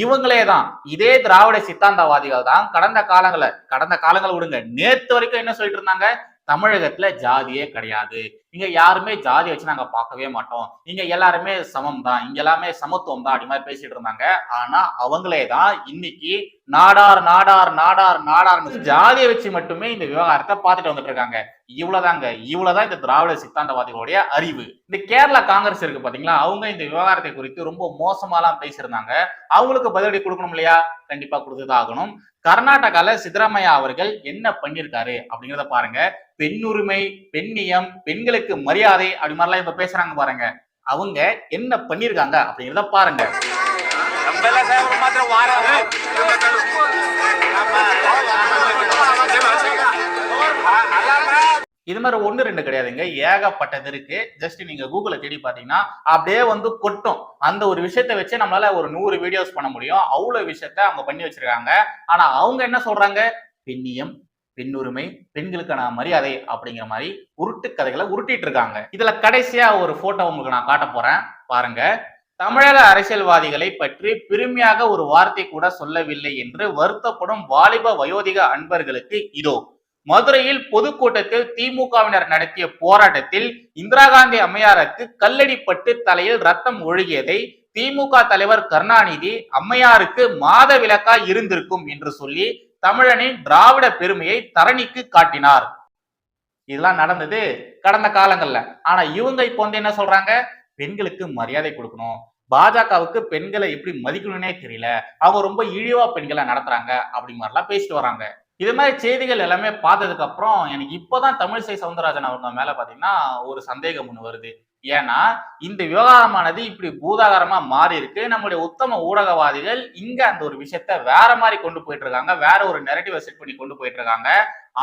இவங்களே தான் இதே திராவிட சித்தாந்தவாதிகள் தான். கடந்த காலங்களை கடந்த காலங்களை விடுங்க. நேத்து வரைக்கும் என்ன சொல்லிட்டு இருந்தாங்க? தமிழகத்துல ஜாதியே கிடையாது. இங்க யாருமே ஜாதி வச்சு நாங்க பார்க்கவே மாட்டோம். இங்க எல்லாருமே சமம் தான் இங்க எல்லாமே சமத்துவம் தான் அப்படி மாதிரி பேசிட்டு இருந்தாங்க. ஆனா அவங்களே தான் இன்னைக்கு நாடார் நாடார் நாடார் நாடார் ஜாதியை வச்சு மட்டுமே இந்த விவகாரத்தை பார்த்துட்டு வந்துட்டு இருக்காங்க. இவ்வளவுதாங்க. இவ்வளவுதான் இந்த திராவிட சித்தாந்தவாதிகளுடைய அறிவு. இந்த கேரளா காங்கிரஸ் இருக்கு பாத்தீங்களா? அவங்க இந்த விவகாரத்தை குறித்து ரொம்ப மோசமாலாம் பேசியிருந்தாங்க. அவங்களுக்கு பதிலடி கொடுக்கணும் இல்லையா? கண்டிப்பா கொடுத்துதான் ஆகணும் கர்நாடகால சித்தராமையா அவர்கள் என்ன பண்ணியிருக்காரு? அப்படிங்கிறத பாருங்க. பெண்ணுரிமை பெண்ணியம் பெண்களுக்கு மரியாதை அப்படி மாதிரிலாம் இப்ப பேசுறாங்க பாருங்க. அவங்க என்ன பண்ணிருக்காங்க அப்படிங்கிறத பாருங்க. இது மாதிரி ஒண்ணு ரெண்டு கிடையாதுங்க. ஏகப்பட்டது இருக்கு. ஜஸ்ட் நீங்க கூகுள தேடி பார்த்தீங்கன்னா அப்படியே வந்து கொட்டும். அந்த ஒரு விஷயத்த வச்சு நம்மளால ஒரு நூறு வீடியோஸ் பண்ண முடியும். அவ்வளவு விஷயத்த அவங்க பண்ணி வச்சிருக்காங்க. ஆனா அவங்க என்ன சொல்றாங்க? பெண்ணியம் பெண்ணுரிமை பெண்களுக்கான மரியாதை அப்படிங்கிற மாதிரி உருட்டு கதைகளை உருட்டிட்டு இருக்காங்க இதுல கடைசியா ஒரு போட்டோ உங்களுக்கு நான் காட்ட போறேன். பாருங்க. தமிழக அரசியல்வாதிகளை பற்றி பெருமையாக ஒரு வார்த்தை கூட சொல்லவில்லை என்று வருத்தப்படும் வாலிப வயோதிக அன்பர்களுக்கு இதோ. மதுரையில் பொதுக்கூட்டத்தில் திமுகவினர் நடத்திய போராட்டத்தில் இந்திரா காந்தி அம்மையாருக்கு கல்லடிப்பட்டு தலையில் ரத்தம் ஒழுகியதை திமுக தலைவர் கருணாநிதி அம்மையாருக்கு மாத விளக்கா இருந்திருக்கும் என்று சொல்லி தமிழனின் திராவிட பெருமையை தரணிக்கு காட்டினார். இதெல்லாம் நடந்தது கடந்த காலங்கள்ல. ஆனா இவங்க இப்போ வந்து என்ன சொல்றாங்க? பெண்களுக்கு மரியாதை கொடுக்கணும். பாஜகவுக்கு பெண்களை எப்படி மதிக்கணும்னே தெரியல. அவங்க ரொம்ப இழிவா பெண்களை நடத்துறாங்க அப்படி மாதிரிலாம் பேசிட்டு வராங்க. இது மாதிரி செய்திகள் எல்லாமே பார்த்ததுக்கு அப்புறம் எனக்கு இப்போதான் தமிழிசை சவுந்தரராஜன் அவங்க மேல பாத்தீங்கன்னா ஒரு சந்தேகம் ஒன்று வருது. ஏன்னா இந்த விவகாரமானது இப்படி பூதாகரமா மாறி இருக்கு நம்மளுடைய உத்தம ஊடகவாதிகள் இங்க அந்த ஒரு விஷயத்த வேற மாதிரி கொண்டு போயிட்டு இருக்காங்க வேற ஒரு நெரட்டிவை செட் பண்ணி கொண்டு போயிட்டு இருக்காங்க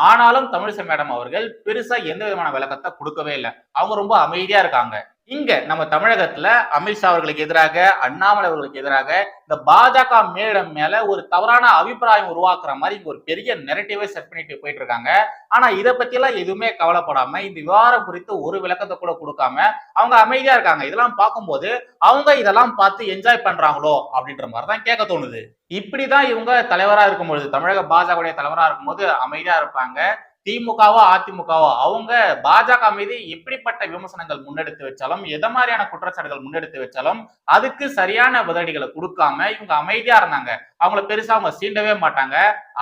ஆனாலும் தமிழிசை மேடம் அவர்கள் பெருசா எந்த விதமான விளக்கத்தை கொடுக்கவே இல்லை. அவங்க ரொம்ப அமைதியா இருக்காங்க. இங்க நம்ம தமிழகத்துல அமித்ஷா அவர்களுக்கு எதிராக அண்ணாமலை அவர்களுக்கு எதிராக இந்த பாஜக மேலிடம் மேல ஒரு தவறான அபிப்பிராயம் உருவாக்குற மாதிரி இங்க ஒரு பெரிய நெரட்டிவை செட் பண்ணிட்டு போயிட்டு இருக்காங்க ஆனா இதை பத்தி எல்லாம் எதுவுமே கவலைப்படாம இந்த விவகாரம் குறித்து ஒரு விளக்கத்தை கூட கொடுக்காம அவங்க அமைதியா இருக்காங்க. இதெல்லாம் பார்க்கும்போது அவங்க இதெல்லாம் பார்த்து என்ஜாய் பண்றாங்களோ அப்படின்ற மாதிரி தான் கேட்க தோணுது. இப்படிதான் இவங்க தலைவரா இருக்கும்பொழுது தமிழக பாஜகவுடைய தலைவரா இருக்கும்போது அமைதியா இருப்பாங்க. திமுகவோ அதிமுகவோ அவங்க பாஜக மீது எப்படிப்பட்ட விமர்சனங்கள் முன்னெடுத்து வச்சாலும் எதை மாதிரியான குற்றச்சாட்டுகள் முன்னெடுத்து வச்சாலும் அதுக்கு சரியான பதிலடிகளை கொடுக்காம இவங்க அமைதியா இருந்தாங்க. அவங்கள பெருசா அவங்க சீண்டவே மாட்டாங்க.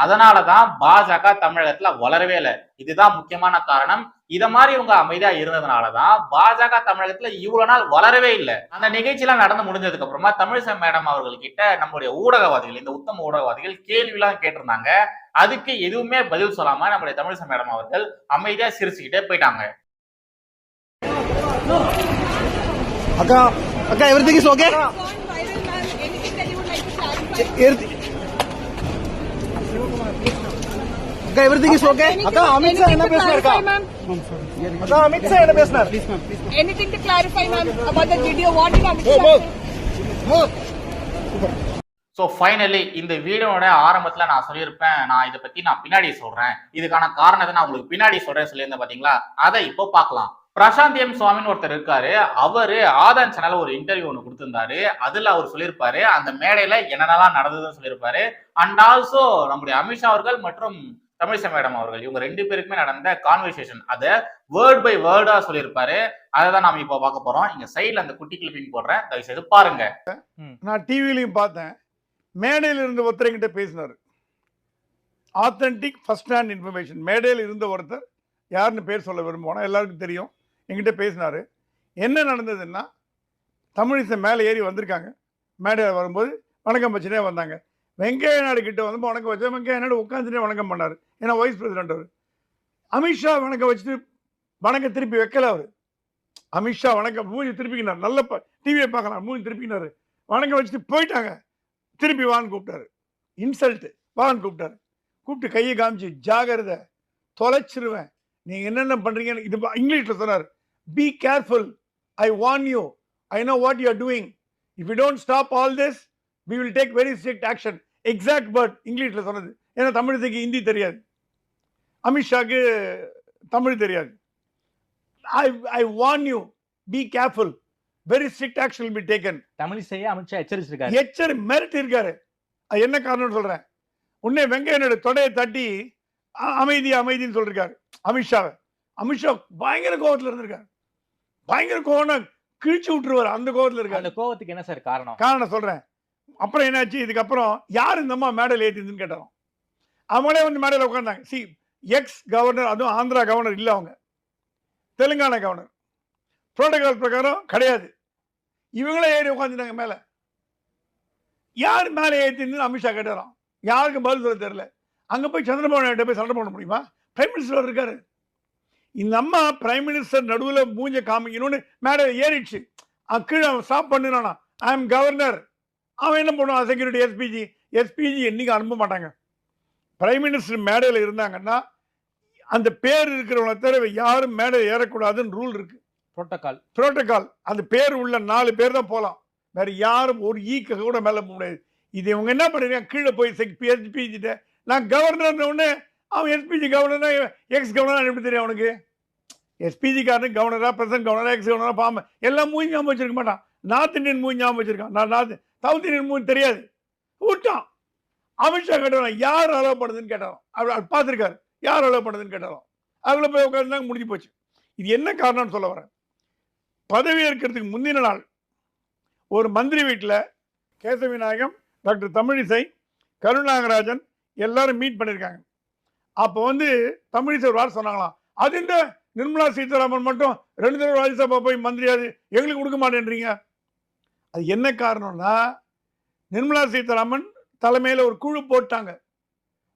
அதனாலதான் பாஜக தமிழகத்துல வளரவே இல்லை. இதுதான் முக்கியமான காரணம். இத மாதிரி இவங்க அமைதியா இருந்ததுனாலதான் பாஜக தமிழகத்துல இவ்வளவு நாள் வளரவே இல்லை. அந்த நிகழ்ச்சியெல்லாம் நடந்து முடிஞ்சதுக்கு அப்புறமா தமிழிசை மேடம் அவர்கள் கிட்ட நம்மளுடைய ஊடகவாதிகள் இந்த உத்தம ஊடகவாதிகள் கேள்வி எல்லாம் கேட்டிருந்தாங்க. அதுக்கு எதுவுமே பதில் சொல்லாம நம்மளுடைய தமிழிசை மேடம் அவர்கள் அமைதியா சிரிச்சுக்கிட்டே போயிட்டாங்க அக்கா அக்கா எவ்ரிதிங் இஸ் ஓகே அக்கா எவ்ரிதிங் இஸ் ஓகே அக்கா அமித் ஷா என்ன பேசுறாரு அக்கா அக்கா அமித் ஷா என்ன பேசுறாரு Anything to clarify, ma'am, about the video? What did Amit Shah say? so finally இந்த வீடியோட ஆரம்பத்தில் நான் சொல்லியிருப்பேன். நான் இதை பற்றி நான் பின்னாடி சொல்கிறேன் இதுக்கான காரணத்தை நான் உங்களுக்கு பின்னாடி சொல்கிறேன் சொல்லியிருந்தேன் பார்த்தீங்களா அதை இப்போ பார்க்கலாம். பிரசாந்த் எம் சுவாமின்னு ஒருத்தர் இருக்காரு. அவரு ஆதான் சேனலில் ஒரு இன்டர்வியூ ஒன்று கொடுத்திருந்தாரு. அதுல அவர் சொல்லியிருப்பாரு அந்த மேடையில என்னென்னலாம் நடந்ததுன்னு சொல்லியிருப்பாரு. அண்ட் ஆல்சோ நம்முடைய அமித்ஷா அவர்கள் மற்றும் தமிழிசை மேடம் அவர்கள் இவங்க ரெண்டு பேருக்குமே நடந்த கான்வர்சேஷன் அதை வேர்ட் பை வேர்டா சொல்லியிருப்பாரு. அதை தான் நாம இப்போ பார்க்க போறோம். இங்க சைட்ல அந்த குட்டி கிளிப்பிங் போடுறேன். தயவு செய்து பாருங்க. நான் டிவிலையும் பார்த்தேன். மேடையில் இருந்த ஒருத்தர் என்கிட்ட பேசினார். ஆத்தென்டிக் ஃபஸ்ட் ஹேண்ட் இன்ஃபர்மேஷன் மேடையில் இருந்த ஒருத்தர் யாருன்னு பேர் சொல்ல விரும்புவோம் எல்லாருக்கும் தெரியும். என்கிட்ட பேசினார். என்ன நடந்ததுன்னா தமிழிசை மேலே ஏறி வந்திருக்காங்க. மேடையில் வரும்போது வணக்கம் பச்சனே வந்தாங்க. வெங்கைய நாடு கிட்ட வந்து வணக்கம் வச்சா வெங்கைய நாடு உட்காந்துட்டே வணக்கம் பண்ணார். ஏன்னா வைஸ் பிரசிடென்ட் அவர். அமித்ஷா வணக்கம் வச்சுட்டு வணக்கம் திருப்பி வைக்கல அவர். அமித்ஷா வணக்கம் மூஞ்சி திருப்பிக்கினார். நல்ல டிவியை பார்க்கலாம் மூஞ்சி திருப்பிக்கினார். வணக்கம் வச்சுட்டு போயிட்டாங்க. திருப்பி வான்னு கூப்பிட்டாரு. இன்சல்ட்டு வான்னு கூப்பிட்டாரு. கூப்பிட்டு கையை காமிச்சு ஜாகிரத தொலைச்சிருவேன். நீங்கள் என்னென்ன பண்ணுறீங்கன்னு இது இங்கிலீஷில் சொன்னார். Be careful I want you I know what you are doing if you don't stop all this we will take very strict action exact word இங்கிலீஷில் சொன்னது. ஏன்னா தமிழத்துக்கு ஹிந்தி தெரியாது. அமித்ஷாக்கு தமிழ் தெரியாது. I I want you be careful very strict action be taken. தமிழிசையை அமித்ஷா எச்சரிச்சிருக்காரு. எச்சரி மிரட்டி இருக்காரு என்ன காரணம்னு சொல்றேன். உடனே வெங்கையனோட தொடையை தட்டி அமைதி அமைதின்னு சொல்லிருக்காரு. அமித்ஷாவை அமித்ஷா பயங்கர கோவத்துல இருந்திருக்காரு. பயங்கர கோவம் கிழிச்சு விட்டுருவாரு அந்த கோவத்துல இருக்காரு. அந்த கோவத்துக்கு என்ன சார் காரணம்? காரணம் சொல்றேன். அப்புறம் என்னாச்சு? இதுக்கப்புறம் யார் இந்த அம்மா மேடையில் ஏற்றிதுன்னு கேட்டாலும் அவங்களே வந்து மேடையில் உட்காந்தாங்க சி எக்ஸ் கவர்னர் அதுவும் ஆந்திரா கவர்னர் இல்லை அவங்க. தெலுங்கானா கவர்னர் புரோட்டோகால் பிரகாரம் கிடையாது. இவங்களே ஏறி உட்காந்துட்டாங்க மேலே. யார் மேலே ஏற்றின்னு அமித்ஷா கேட்டாராம். யாருக்கும் பதில் சொல்ல தெரில அங்கே போய் சந்திரபாபு நாயுடு போய் சண்டை போட முடியுமா? பிரைம் மினிஸ்டர் இருக்காரு. இந்த அம்மா பிரைம் மினிஸ்டர் நடுவில் மூஞ்ச காமிக்கணும்னு மேடையில் ஏறிடுச்சு. கீழே ஸ்டாப் பண்ணினானா ஐ எம் கவர்னர் அவன் என்ன பண்ணுவான்? செக்யூரிட்டி எஸ்பிஜி எஸ்பிஜி என்னைக்கு அனுப்ப மாட்டாங்க. பிரைம் மினிஸ்டர் மேடையில் இருந்தாங்கன்னா அந்த பேர் இருக்கிறவங்களை தவிர யாரும் மேடையில் ஏறக்கூடாதுன்னு ரூல் இருக்கு. புரோட்டோகால். புரோட்டோகால். அந்த பேர் உள்ள நாலு பேர் தான் போகலாம் வேற யாரும் ஒரு ஈக்க கூட மேலே போக முடியாது. இது இவங்க என்ன பண்ணுறீங்க கீழே போய் எஸ்பிஜிட்ட நான் கவர்னர் ஒன்று அவன் எஸ்பிஜி கவர்னரா எக்ஸ் கவர்னர் எப்படி தெரியும் அவனுக்கு? எஸ்பிஜி காரனுக்கு கவர்னரா பிரசன்ட் கவர்னராக எக்ஸ் கவர்னராக பாம்பு எல்லாம் மூஞ்சி ஞாபகம் வச்சிருக்க மாட்டான். நார்த் இந்தியன் மூஞ்சி ஞாபகம் வச்சிருக்கான். நான் நார்த் சவுத் இந்தியன் மூஞ்சி தெரியாது. விட்டான் அமித்ஷா கேட்டான் யார் அலோவ் பண்ணுதுன்னு கேட்டாலும். அவர் பார்த்துருக்காரு. யார் அலோவ் பண்ணுதுன்னு கேட்டாலும். அதில் போய் உட்காந்துனாங்க முடிஞ்சு போச்சு. இது என்ன காரணம்னு சொல்ல வரேன். பதவி ஏற்கிறதுக்கு முந்தின நாள் ஒரு மந்திரி வீட்டில் கேசவிநாயகம் டாக்டர் தமிழிசை கருணாகராஜன் எல்லாரும் மீட் பண்ணியிருக்காங்க அப்போ வந்து தமிழிசை ஒரு வார சொன்னாங்களாம். அது இந்த நிர்மலா சீதாராமன் மட்டும் ரெண்டு தடவை ராஜ்யசபா போய் மந்திரியாது எங்களுக்கு கொடுக்க மாட்டேன்றீங்க. அது என்ன காரணம்னா நிர்மலா சீதாராமன் தலைமையில் ஒரு குழு போட்டாங்க.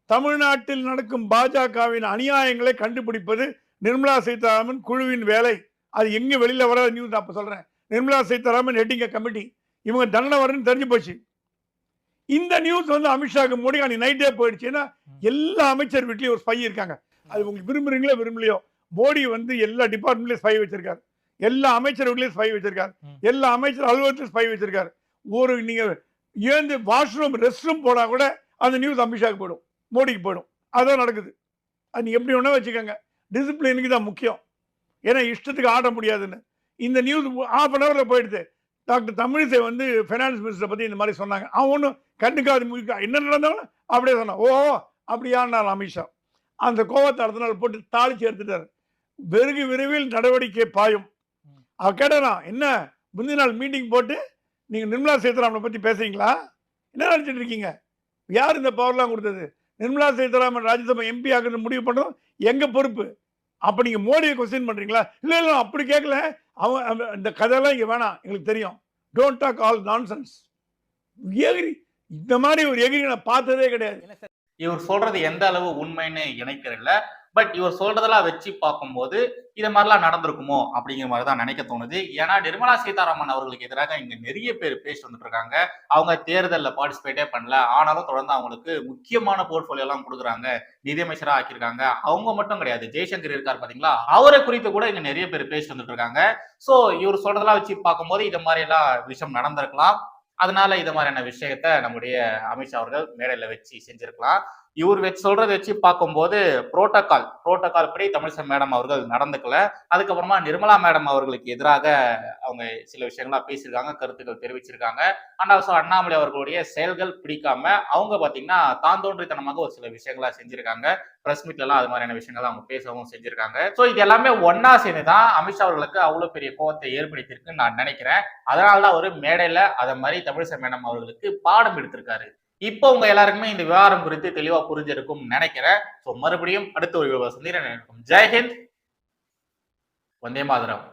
தமிழ்நாட்டில் நடக்கும் பாஜகவின் அநியாயங்களை கண்டுபிடிப்பது நிர்மலா சீதாராமன் குழுவின் வேலை. அது எங்க வெளியில வர நியூஸ் அப்ப சொல்றேன். நிர்மலா சீதாராமன் ஹெட்டிங்க கமிட்டி இவங்க தண்டனை வரும்னு தெரிஞ்சு போச்சு. இந்த நியூஸ் வந்து அமித்ஷாக்கு மோடி அன்னைக்கு நைட்டே போயிடுச்சுன்னா எல்லா அமைச்சர் வீட்லயும் ஒரு ஸ்பை இருக்காங்க. அது உங்களுக்கு விரும்புறீங்களோ விரும்பலையோ மோடி வந்து எல்லா டிபார்ட்மெண்ட்லயும் ஸ்பை வச்சிருக்காரு. எல்லா அமைச்சர் வீட்லயும் ஸ்பை வச்சிருக்காரு. எல்லா அமைச்சர் அலுவலகத்திலும் ஸ்பை வச்சிருக்காரு. ஒரு நீங்க ஏந்து வாஷ்ரூம் ரெஸ்ட் ரூம் போனா கூட அந்த நியூஸ் அமித்ஷாக்கு போயிடும். மோடிக்கு போயிடும். அதான் நடக்குது. அது நீ எப்படி வேணா வச்சுக்கோங்க. டிசிப்ளினுக்கு தான் முக்கியம். ஏன்னா இஷ்டத்துக்கு ஆட முடியாதுன்னு. இந்த நியூஸ் ஆஃப் அன் ஹவரில் போயிடுது. டாக்டர் தமிழிசை வந்து ஃபைனான்ஸ் மினிஸ்டரை பற்றி இந்த மாதிரி சொன்னாங்க. அவன் ஒன்றும் கண்டுக்காது முடிக்கா என்ன நடந்தாலும் அப்படியே சொன்னான். ஓ அப்படியானார் அமித்ஷா. அந்த கோவத்தை அடுத்த நாள் போட்டு தாளிச்சு எடுத்துட்டார். வெறுகு விரைவில் நடவடிக்கை பாயும். அவ கேட்டானா என்ன முந்தின நாள் மீட்டிங் போட்டு நீங்கள் நிர்மலா சீதாராமனை பற்றி பேசுறீங்களா? என்ன நினச்சிட்டு இருக்கீங்க? யார் இந்த பவர்லாம் கொடுத்தது? நிர்மலா சீதாராமன் ராஜ்யசபா எம்பி ஆகுறது முடிவு பண்ணுறோம் எங்கள் பொறுப்பு? அப்ப நீங்க மோடியை கொஸ்டின் பண்றீங்களா? இல்ல இல்ல அப்படி கேட்கல அவன் இந்த கதையெல்லாம் இங்க வேணாம். எங்களுக்கு தெரியும். டோன்ட் டாக் ஆல் நான்சன்ஸ் எகிரி இந்த மாதிரி ஒரு எகிரி நான் பார்த்ததே கிடையாது. இவர் சொல்றது எந்த அளவு உண்மைன்னு எனக்கு தெரியல. பட் இவர் சொல்றதெல்லாம் வச்சு பார்க்கும்போது இது மாதிரிலாம் நடந்திருக்குமோ அப்படிங்கிற மாதிரி தான் நினைக்க தோணுது. ஏன்னா நிர்மலா சீதாராமன் அவர்களுக்கு எதிராக இங்க நிறைய பேர் பேசி வந்துட்டு இருக்காங்க அவங்க தேர்தலில் பார்ட்டிசிபேட்டே பண்ணல. ஆனாலும் தொடர்ந்து அவங்களுக்கு முக்கியமான போர்ட்ஃபோலியோ எல்லாம் கொடுக்குறாங்க. நிதியமைச்சராக ஆக்கியிருக்காங்க. அவங்க மட்டும் கிடையாது. ஜெய்சங்கர் இருக்கார் பாத்தீங்களா? அவரை குறித்து கூட இங்க நிறைய பேர் பேசி வந்துட்டு இருக்காங்க ஸோ இவர் சொல்றதெல்லாம் வச்சு பார்க்கும்போது இது மாதிரி எல்லாம் விஷயம் நடந்திருக்கலாம். அதனால இது மாதிரியான விஷயத்த நம்முடைய அமித்ஷா அவர்கள் மேடையில வச்சு செஞ்சிருக்கலாம். இவர் வச்சு சொல்றதை வச்சு பார்க்கும்போது புரோட்டோகால் புரோட்டோகால் படி தமிழிசை மேடம் அவர்கள் நடந்துக்கல. அதுக்கப்புறமா நிர்மலா மேடம் அவர்களுக்கு எதிராக அவங்க சில விஷயங்களா பேசியிருக்காங்க கருத்துக்கள் தெரிவிச்சிருக்காங்க. அண்ட் ஆல்சோ அண்ணாமலை அவர்களுடைய செயல்கள் பிடிக்காம அவங்க பாத்தீங்கன்னா தாந்தோன்றித்தனமாக ஒரு சில விஷயங்களா செஞ்சிருக்காங்க. பிரஸ் மீட்ல எல்லாம் அது மாதிரியான விஷயங்கள் அவங்க பேசவும் செஞ்சிருக்காங்க. சோ இது எல்லாமே ஒன்னா சேர்ந்து தான் அமித்ஷா அவர்களுக்கு அவ்வளவு பெரிய கோவத்தை ஏற்படுத்தியிருக்குன்னு நான் நினைக்கிறேன். அதனாலதான் ஒரு மேடையில அதை மாதிரி தமிழிசை மேடம் அவர்களுக்கு பாடம் எடுத்திருக்காரு. இப்போ உங்க எல்லாருக்குமே இந்த விவகாரம் குறித்து தெளிவா புரிஞ்சிருக்கும் நினைக்கிறேன். சோ மறுபடியும் அடுத்த ஒரு விவசாயம் சந்திரன் ஜெய்ஹிந்த் வந்தே மாதிரம்.